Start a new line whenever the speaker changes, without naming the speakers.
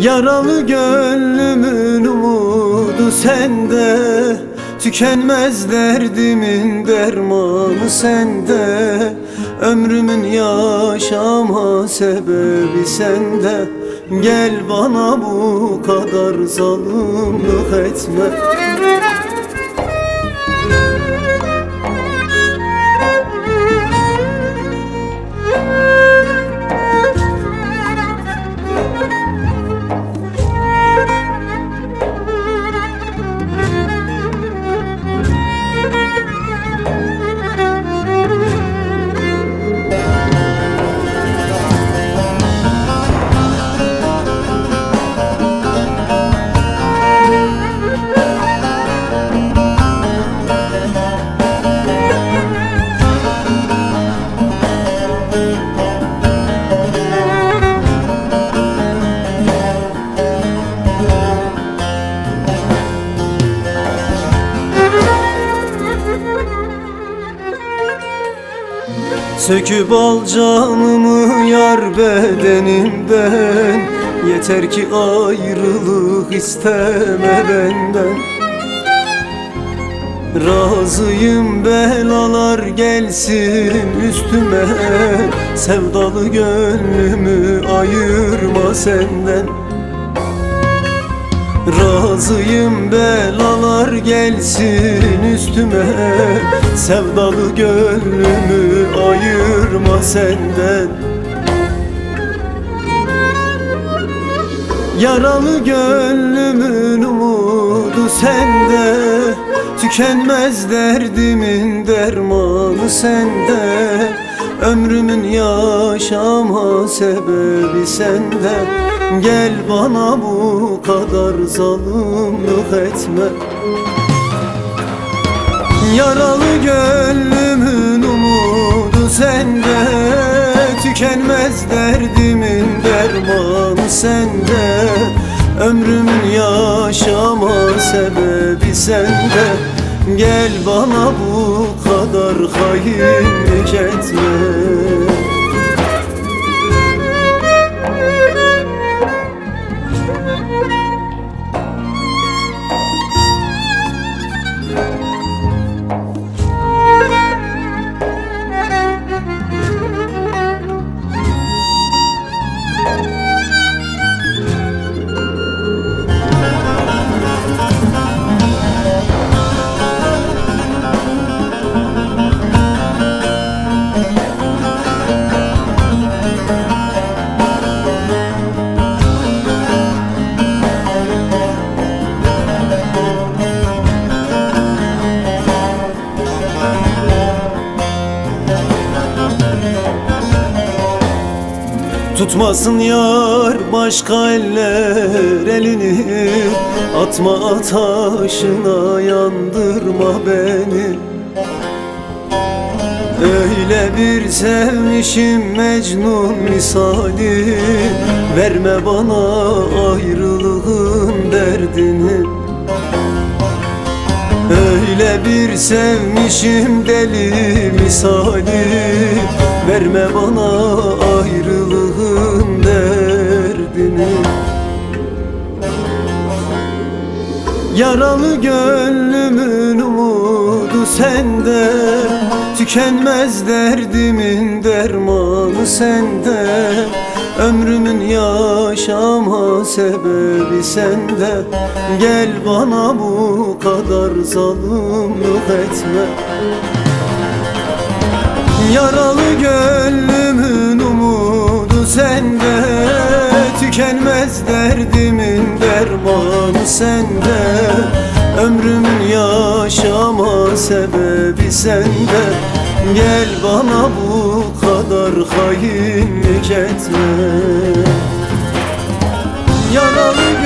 Yaralı gönlümün umudu sende Tükenmez derdimin dermanı sende. Ömrümün yaşama sebebi sende Gel bana bu kadar zalimlik etme Söküp al canımı yar bedenimden Yeter ki ayrılık isteme benden. Razıyım belalar gelsin üstüme. Sevdalı gönlümü ayırma senden. Razıyım belalar gelsin üstüme. Sevdalı gönlümü ayırma senden. Yaralı gönlümün umudu sende. Tükenmez derdimin dermanı sende. Ömrümün yaşama sebebi sende. Gel bana bu kadar zalimlik etme. Yaralı umudu sende Tükenmez derdimin dermanı sende. Ömrümün yaşama sebebi sende. Gel bana bu kadar hainlik etme Tutmasın yar başka eller elini. Atma ataşına yandırma beni. Öyle bir sevmişim Mecnun misali. Verme bana ayrılığın derdini. Öyle bir sevmişim deli misali. Verme bana ayrılığın Yaralı gönlümün umudu sende. Tükenmez derdimin dermanı sende. Ömrümün yaşama sebebi sende. Gel bana bu kadar zalimlik etme. Yaralı gönlümün umudu sende. Tükenmez derdimin dermanı sende sebebi sende. Gel bana bu kadar hainlik etme Yaralı